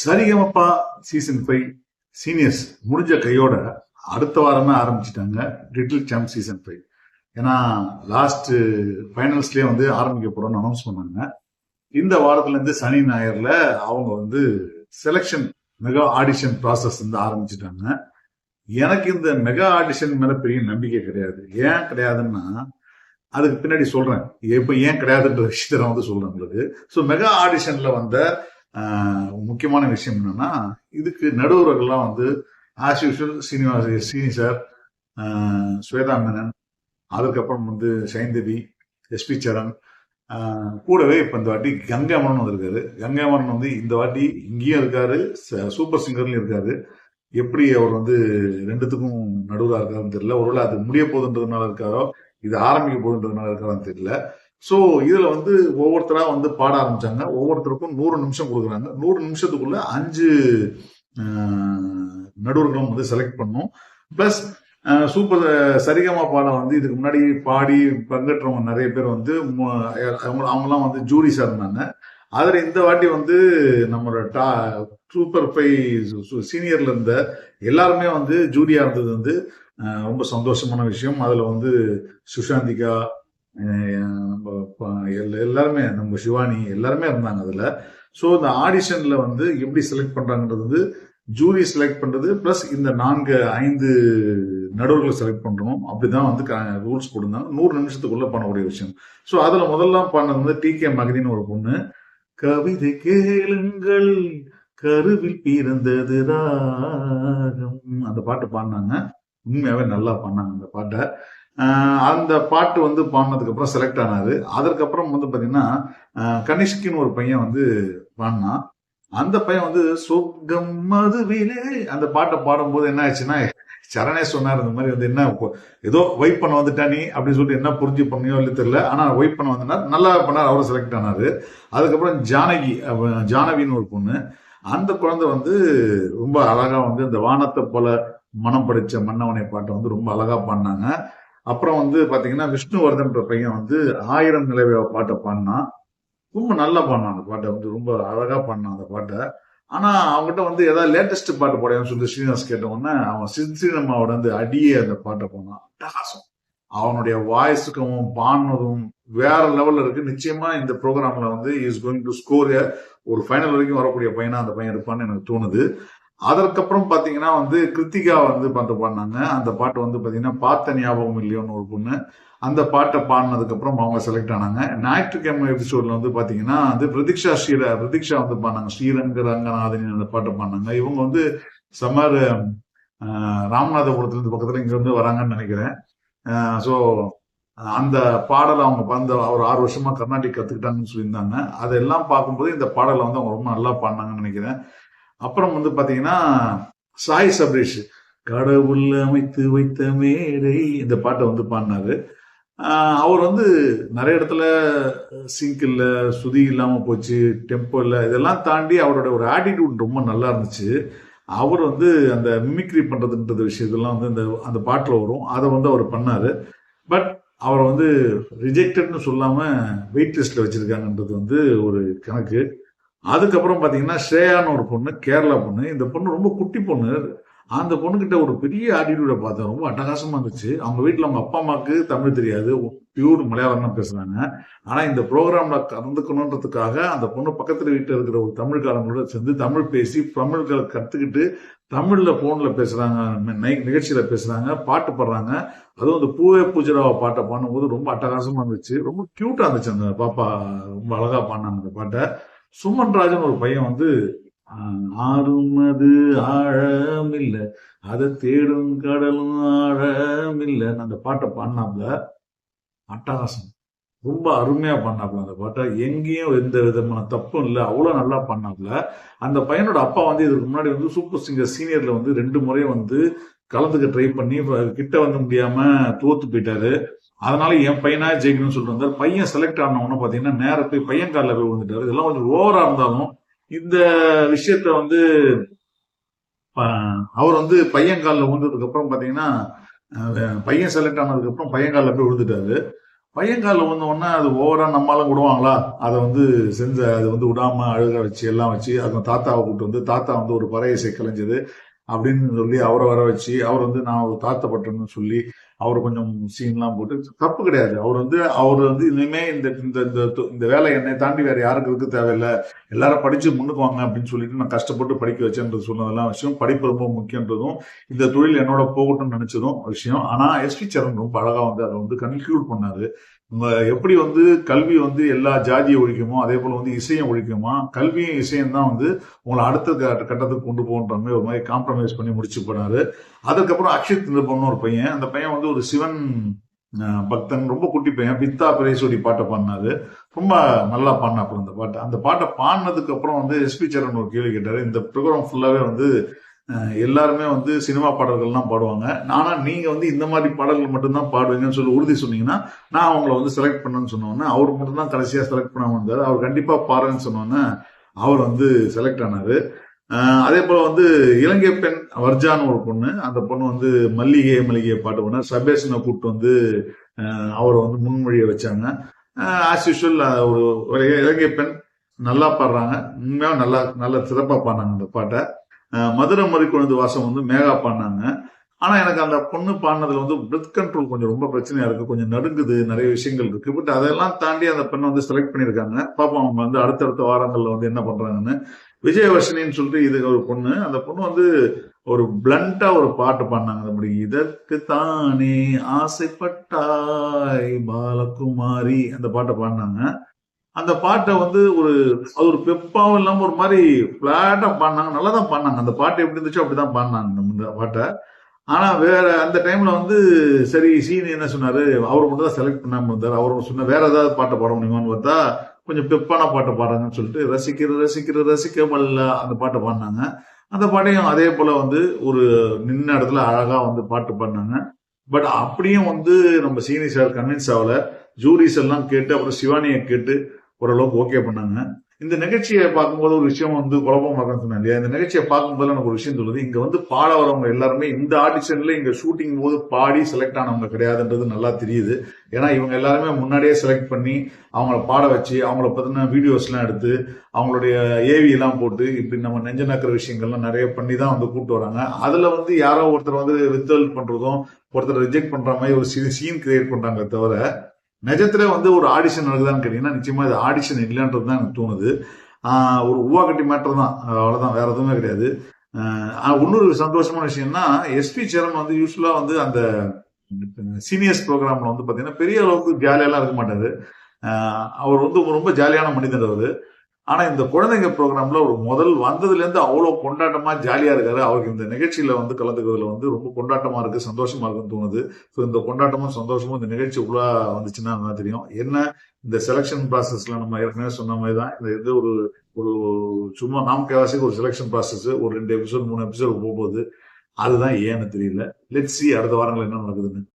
Sarigamapa season five seniors முடிஞ்ச கையோட அடுத்த வாரமே ஆரம்பிச்சிட்டாங்க லிட்டில் சாம்ப் சீசன் ஃபைவ் ஏன்னா லாஸ்ட் ஃபைனல்ஸ்லயே வந்து ஆரம்பிக்க போறோம்னு அனௌன்ஸ் பண்ணாங்க. இந்த வாரத்துல இருந்து சனி ஞாயிறுல அவங்க வந்து செலெக்ஷன் மெகா ஆடிஷன் ப்ராசஸ் வந்து ஆரம்பிச்சிட்டாங்க. எனக்கு இந்த மெகா ஆடிஷன் மேல பெரிய நம்பிக்கை கிடையாது. ஏன் கிடையாதுன்னா அதுக்கு பின்னாடி சொல்றேன். இப்போ ஏன் கிடையாதுன்ற விஷயத்த நான் வந்து சொல்றேன் உங்களுக்கு. ஸோ மெகா ஆடிஷன்ல வந்த முக்கியமான விஷயம் என்னன்னா இதுக்கு நடுவர்கள்லாம் வந்து ஆஸ் யூஷுவல் சீனிவாஸ் சீனி சார் ஸ்வேதா மேனன் அதுக்கப்புறம் வந்து சைந்தவி எஸ்பி சரண் கூடவே இப்போ இந்த வாட்டி கங்காமரன் வந்திருக்காரு. கங்காமரன் வந்து இந்த வாட்டி இங்கேயும் இருக்காரு ச- சூப்பர் சிங்கர்லயும் இருக்காரு. எப்படி அவர் வந்து ரெண்டுத்துக்கும் நடுவராக இருக்காருன்னு தெரியல. ஒருவேளை அது முடிய போகுதுன்றதுனால இருக்காரோ இது ஆரம்பிக்க போகுதுன்றதுனால இருக்காரான்னு தெரியல. ஸோ இதுல வந்து ஒவ்வொருத்தரா வந்து பாட ஆரம்பிச்சாங்க. ஒவ்வொருத்தருக்கும் நூறு நிமிஷம் கொடுக்குறாங்க. நூறு நிமிஷத்துக்குள்ள அஞ்சு நடுவர்களும் வந்து செலக்ட் பண்ணும் பிளஸ் சூப்பர் சரிகமா பாடம் வந்து இதுக்கு முன்னாடி பாடி பங்கேற்றவங்க நிறைய பேர் வந்து அவங்க அவங்கலாம் வந்து ஜூரிஸா இருந்தாங்க. அதில் இந்த வாட்டி வந்து நம்மளோட டா சூப்பர் ஃபைவ் சீனியர்ல இருந்த எல்லாருமே வந்து ஜூரியா இருந்தது வந்து ரொம்ப சந்தோஷமான விஷயம். அதில் வந்து சுஷாந்திகா நம்ம எல்லாருமே நம்ம சிவானி எல்லாருமே இருந்தாங்க அதுல. ஸோ இந்த ஆடிஷன்ல வந்து எப்படி செலக்ட் பண்றாங்கன்றது வந்து ஜூரி செலக்ட் பண்றது பிளஸ் இந்த நான்கு ஐந்து நடுவர்களை செலக்ட் பண்றோம். அப்படிதான் வந்து ரூல்ஸ் கொடுத்தாங்க நூறு நிமிஷத்துக்குள்ள பண்ணக்கூடிய விஷயம். ஸோ அதுல முதல்ல பண்ணது வந்து டி கே மகதின்னு ஒரு பொண்ணு. கவிதை கேளுங்கள் கருவில் பிறந்தது ராகம். அந்த பாட்டு பாடினாங்க. உண்மையாவே நல்லா பாடினாங்க அந்த பாட்டை. அந்த பாட்டு வந்து பாடினதுக்கப்புறம் செலக்ட் ஆனாரு. அதற்கப்புறம் வந்து பார்த்தீங்கன்னா கனிஷ்கின்னு ஒரு பையன் வந்து பாடினான். அந்த பையன் வந்து சொர்க்கம் மதுவிலே அந்த பாட்டை பாடும்போது என்ன ஆச்சுன்னா சரணே சொன்னார் இந்த மாதிரி வந்து என்ன ஏதோ வைப் பண்ண வந்துட்டா நீ? அப்படின்னு சொல்லிட்டு என்ன புரிஞ்சு பண்ணியோ இல்லை தெரியல. ஆனால் வைப் பண்ண வந்தார் நல்லா பண்ணார் அவரும் செலக்ட் ஆனாரு. அதுக்கப்புறம் ஜானகி ஜானவின்னு ஒரு பொண்ணு. அந்த குழந்தை வந்து ரொம்ப அழகாக வந்து இந்த வானத்தை போல மனம் படித்த மன்னவனை பாட்டை வந்து ரொம்ப அழகாக பாடினாங்க. அப்புறம் வந்து பாத்தீங்கன்னா விஷ்ணுவர்தன்ற பையன் வந்து ஆயிரம் நிலவை பாட்டை பாடினான் ரொம்ப நல்லா பாடினான் அந்த பாட்டை வந்து ரொம்ப அழகா பாடினான் அந்த பாட்டை. ஆனா அவங்ககிட்ட வந்து ஏதாவது லேட்டஸ்ட் பாட்டு போடையான்னு சொல்லி ஸ்ரீனிவாஸ் கேட்ட உடனே அவன் சித்ரீனம்மாவோட வந்து அடியே அந்த பாட்டை போனான் அட்டகாசம். அவனுடைய வாய்ஸுக்கும் பாடினதும் வேற லெவல்ல இருக்கு. நிச்சயமா இந்த ப்ரோக்ராம்ல வந்து இஸ் கோயிங் டு ஸ்கோர் ஒரு ஃபைனல் வரைக்கும் வரக்கூடிய பையனா அந்த பையன் இருப்பான்னு எனக்கு தோணுது. அதற்கப்புறம் பார்த்தீங்கன்னா வந்து கிருத்திகா வந்து பாட்டு பாடினாங்க. அந்த பாட்டு வந்து பார்த்தீங்கன்னா பார்த்த ஞாபகம் இல்லையோன்னு ஒரு பொண்ணு. அந்த பாட்டை பாடினதுக்கப்புறம் அவங்க செலக்ட் ஆனாங்க. ஞாயிற்றுக்கிழமை எபிசோட்ல வந்து பார்த்தீங்கன்னா வந்து பிரதீக்ஷா ஸ்ரீர பிரதீக்ஷா வந்து பாடினாங்க. ஸ்ரீரங்க ரங்கநாதன் அந்த பாட்டை பாடினாங்க. இவங்க வந்து சமர் ராமநாதபுரத்துலேருந்து பக்கத்தில் இங்கேருந்து வராங்கன்னு நினைக்கிறேன். ஸோ அந்த பாடலை அவங்க அந்த ஒரு ஆறு வருஷமா கர்நாடிக் கத்துக்கிட்டாங்கன்னு சொல்லியிருந்தாங்க. அதெல்லாம் பார்க்கும்போது இந்த பாடலை வந்து அவங்க ரொம்ப நல்லா பாடினாங்கன்னு நினைக்கிறேன். அப்புறம் வந்து பாத்தீங்கன்னா சாய் சப்ரேஷ் கடவுள் அமைத்து வைத்த மேடை இந்த பாட்டை வந்து பாடினாரு. அவர் வந்து நிறைய இடத்துல சிங்க் இல்லை சுதி இல்லாம போச்சு டெம்போ இல்லை இதெல்லாம் தாண்டி அவரோட ஒரு ஆட்டிடியூட் ரொம்ப நல்லா இருந்துச்சு. அவர் வந்து அந்த மிமிக்ரி பண்றதுன்றது விஷயத்தெல்லாம் வந்து இந்த அந்த பாட்டில் வரும். அதை வந்து அவர் பண்ணாரு. பட் அவரை வந்து ரிஜெக்டட்னு சொல்லாம வெயிட் லிஸ்ட்ல வச்சிருக்காங்கன்றது வந்து ஒரு கணக்கு. அதுக்கப்புறம் பார்த்தீங்கன்னா ஸ்ரேயான்னு ஒரு பொண்ணு கேரளா பொண்ணு. இந்த பொண்ணு ரொம்ப குட்டி பொண்ணு. அந்த பொண்ணுக்கிட்ட ஒரு பெரிய ஆட்டிடியூட பார்த்தேன். ரொம்ப அட்டகாசமாக இருந்துச்சு. அவங்க வீட்டில் அவங்க அப்பா அம்மாவுக்கு தமிழ் தெரியாது. பியூர் மலையாளம் தான் பேசுறாங்க ஆனால் இந்த ப்ரோக்ராம்ல கலந்துக்கணுன்றதுக்காக அந்த பொண்ணு பக்கத்தில் வீட்டில் இருக்கிற ஒரு தமிழ்காரங்களோட சேர்ந்து தமிழ் பேசி தமிழ்களை கற்றுக்கிட்டு தமிழில் ஃபோனில் பேசுகிறாங்க நை- நிகழ்ச்சியில் பேசுகிறாங்க பாட்டு பாடுறாங்க. அதுவும் அந்த பூவே பூஜராவை பாட்டை பாடும்போது ரொம்ப அட்டகாசமாக இருந்துச்சு. ரொம்ப க்யூட்டாக இருந்துச்சு அந்த பாப்பா. ரொம்ப அழகாக பாடினாங்க அந்த பாட்டை. சுமன் ராஜன் ஒரு பையன் வந்து ஆறும் அது ஆழமில்ல அதை தேடும் கடலும் ஆழம் அந்த பாட்டை பாடினாப்ல அட்டகாசம். ரொம்ப அருமையா பண்ணாப்ல அந்த பாட்டை. எங்கேயும் எந்த விதமான தப்பும் இல்லை அவ்வளோ நல்லா பண்ணாப்ல அந்த பையனோட அப்பா வந்து இதுக்கு முன்னாடி வந்து சூப்பர் சிங்கர் சீனியர்ல வந்து ரெண்டு முறை வந்து கலந்துக்க ட்ரை பண்ணி கிட்ட வந்து முடியாம தோத்து போயிட்டாரு. அதனால என் பையனா ஜெயிக்கணும்னு சொல்லிட்டு வந்தார். பையன் செலக்ட் ஆன உடனே பாத்தீங்கன்னா நேரா போய் பையன் காலில் போய் வந்துட்டாரு இதெல்லாம் கொஞ்சம் ஓவரா இருந்தாலும் இந்த விஷயத்த வந்து அவர் வந்து பையன் காலில் விழுந்ததுக்கு அப்புறம் பாத்தீங்கன்னா பையன் செலக்ட் ஆனதுக்கு அப்புறம் பையன் காலில் போய் விழுந்துட்டாரு பையன் காலில் வந்த உடனே அது ஓவரா நம்மளாலும் விடுவாங்களா? அதை வந்து செஞ்ச அது வந்து விடாம அழுக வச்சு எல்லாம் வச்சு அது தாத்தாவை கூப்பிட்டு வந்து தாத்தா வந்து ஒரு பறை இசை கலைஞ்சது. அப்படின்னு சொல்லி அவரை வர வச்சு அவர் வந்து நான் ஒரு தாத்தப்பட்டேன்னு சொல்லி அவர் கொஞ்சம் சீன்லாம் போட்டு தப்பு கிடையாது. அவர் வந்து அவர் வந்து இனிமே இந்த இந்த இந்த இந்த வேலை என்னை தாண்டி வேற யாருக்கு இருக்க தேவையில்லை. எல்லாரும் படிச்சு முன்னுக்கு வாங்க அப்படின்னு சொல்லிட்டு நான் கஷ்டப்பட்டு படிக்க வச்சேன்றது சொன்னதெல்லாம் விஷயம். படிப்பு ரொம்ப முக்கியன்றதும் இந்த தொழில் என்னோட போகட்டும்னு நினைச்சதும் விஷயம். ஆனா எஸ்பி சரண் ரொம்ப அழகா வந்து அதை வந்து கன்க்ளூட் பண்ணாரு. எப்படி வந்து கல்வி வந்து எல்லா ஜாதியை ஒழிக்குமோ அதே போல வந்து இசையும் ஒழிக்குமா கல்வியும் இசையும் தான் வந்து உங்களை அடுத்த கட்டத்துக்கு கொண்டு போகன்ற மாதிரி ஒரு மாதிரி காம்ப்ரமைஸ் பண்ணி முடிச்சு போனாரு அதுக்கப்புறம் அக்ஷித் நிருபம்னு ஒரு பையன். அந்த பையன் வந்து ஒரு சிவன் பக்தன் ரொம்ப குட்டி பையன். பித்தா பிரேசோடி பாட்டை பாடினாரு. ரொம்ப நல்லா பாடினாப்புல அந்த பாட்டை. அந்த பாட்டை பாடினதுக்கு அப்புறம் வந்து எஸ்பி சரண் ஒரு கேள்வி கேட்டாரு. இந்த ப்ரோக்ராம் ஃபுல்லாவே வந்து எல்லாருமே வந்து சினிமா பாடல்கள்லாம் பாடுவாங்க. ஆனால் நீங்கள் வந்து இந்த மாதிரி பாடல்கள் மட்டும்தான் பாடுவீங்கன்னு சொல்லி உறுதி சொன்னீங்கன்னா நான் அவங்கள வந்து செலக்ட் பண்ணேன்னு சொன்னோன்னே அவர் மட்டும்தான் கடைசியாக செலக்ட் பண்ண வந்தார். அவர் கண்டிப்பாக பாருங்கன்னு சொன்னோன்னே அவர் வந்து செலக்ட் ஆனார். அதே போல் வந்து இலங்கை பெண் வர்ஜான்னு ஒரு பொண்ணு அந்த பொண்ணு வந்து மல்லிகை மல்லிகையை பாட்டு பண்ண சபேஷனை கூப்பிட்டு வந்து அவரை வந்து முன்மொழியை வச்சாங்க. ஆஸ் யூஷுவல் ஒரு இலங்கை பெண் நல்லா பாடுறாங்க. உண்மையாக நல்லா நல்லா சிறப்பாக பாடினாங்க அந்த பாட்டை. அஹ் மதுரை மறிக்கொழுந்து வாசம் வந்து மேகா பாடினாங்க. ஆனா எனக்கு அந்த பொண்ணு பாடினதுல வந்து பிரெத் கண்ட்ரோல் கொஞ்சம் ரொம்ப பிரச்சனையா இருக்கு. கொஞ்சம் நடுங்குது நிறைய விஷயங்கள் இருக்கு. பட் அதெல்லாம் தாண்டி அந்த பெண்ணை வந்து செலக்ட் பண்ணியிருக்காங்க. பாப்போம் அவங்க வந்து அடுத்தடுத்த வாரங்கள்ல வந்து என்ன பண்றாங்கன்னு விஜயவர்ஷினின்னு சொல்லிட்டு இது ஒரு பொண்ணு. அந்த பொண்ணு வந்து ஒரு பிளண்டா ஒரு பாட்டு பாடினாங்க. அப்படி இதற்கு தானே ஆசைப்பட்டாய் பாலகுமாரி அந்த பாட்டை பாடினாங்க. அந்த பாட்டை வந்து ஒரு அது ஒரு பெப்பாவும் இல்லாம ஒரு மாதிரி பிளாட்டா பாடினாங்க. நல்லா தான் பாடினாங்க. அந்த பாட்டு எப்படி இருந்துச்சோ அப்படிதான் பாடினாங்க இந்த பாட்டை. ஆனா வேற அந்த டைம்ல வந்து சரி சீனி என்ன சொன்னாரு? அவர் மட்டும் தான் செலக்ட் பண்ணாம இருந்தார். அவர் சொன்ன வேற ஏதாவது பாட்டை பாட முடியுமான்னு பார்த்தா கொஞ்சம் பெப்பான பாட்டை பாடுறாங்கன்னு சொல்லிட்டு ரசிக்கிற ரசிக்கிற ரசிக்க வல்ல அந்த பாட்டை பாடினாங்க. அந்த பாட்டையும் அதே போல வந்து ஒரு நின்ன இடத்துல அழகா வந்து பாட்டு பாடினாங்க. பட் அப்படியும் வந்து நம்ம சீனி சார் கன்வின்ஸ் ஆகல. ஜூரிஸ் எல்லாம் கேட்டு அப்புறம் சிவானியை கேட்டு ஓரளவுக்கு ஓகே பண்ணாங்க. இந்த நிகழ்ச்சியை பார்க்கும்போது ஒரு விஷயம் வந்து குழப்பமா இருக்குன்னு சொன்னேன் இல்லையா? இந்த நிகழ்ச்சியை பார்க்கும்போது எனக்கு ஒரு விஷயம் சொல்லுது இங்க வந்து பாட வரவங்க எல்லாருமே இந்த ஆடிஷன்ல இங்க ஷூட்டிங் போது பாடி செலக்ட் ஆனவங்க கிடையாதுன்றது நல்லா தெரியுது. ஏன்னா இவங்க எல்லாருமே முன்னாடியே செலக்ட் பண்ணி அவங்கள பாட வச்சு அவங்கள பத்தின வீடியோஸ் எல்லாம் எடுத்து அவங்களுடைய ஏவி எல்லாம் போட்டு இப்படி நம்ம நெஞ்ச நக்கிற விஷயங்கள்லாம் நிறைய பண்ணி தான் வந்து கூப்பிட்டு வராங்க. அதுல வந்து யாரோ ஒருத்தர் வந்து வித்தல் பண்றதும் ஒருத்தர் ரிஜெக்ட் பண்ற மாதிரி ஒரு சீன் கிரியேட் பண்றாங்க தவிர நிஜத்துல வந்து ஒரு ஆடிஷன் நடக்குதான்னு கேட்டீங்கன்னா நிச்சயமா இது ஆடிஷன் இல்லைன்றது தான் எனக்கு தோணுது. ஒரு உவா கட்டி மேட்டர் தான். அவ்வளோதான் வேற எதுவுமே கிடையாது. இன்னொரு சந்தோஷமான விஷயம்னா எஸ்பி சேரன் வந்து யூஸ்வலா வந்து அந்த சீனியர்ஸ் ப்ரோக்ராம்ல வந்து பாத்தீங்கன்னா பெரிய அளவுக்கு ஜாலியெல்லாம் இருக்க மாட்டாரு. அவர் வந்து ரொம்ப ஜாலியான மனிதர் அவர். ஆனா இந்த குழந்தைங்க ப்ரோக்ராம்ல ஒரு முதல் வந்ததுலேருந்து அவ்வளோ கொண்டாட்டமாக கொண்டாட்டமா ஜாலியா இருக்காரு. அவருக்கு இந்த நிகழ்ச்சியில வந்து கலந்துக்கிறதுல வந்து ரொம்ப கொண்டாட்டமா இருக்கு சந்தோஷமா இருக்குன்னு தோணுது. ஸோ இந்த கொண்டாட்டமும் சந்தோஷமும் இந்த நிகழ்ச்சி உள்ள வந்துச்சுன்னா தெரியும். என்ன இந்த செலெக்ஷன் ப்ராசஸ்ல நம்ம ஏற்கனவே சொன்ன மாதிரி தான் இந்த இது ஒரு ஒரு சும்மா நாம் கேவாசிக்கு ஒரு செலெக்ஷன் ப்ராசஸ் ஒரு ரெண்டு எபிசோட் மூணு எபிசோடு போகும்போது அதுதான் ஏன்னு தெரியல. லெட் சி அடுத்த வாரங்கள் என்ன நடக்குதுன்னு.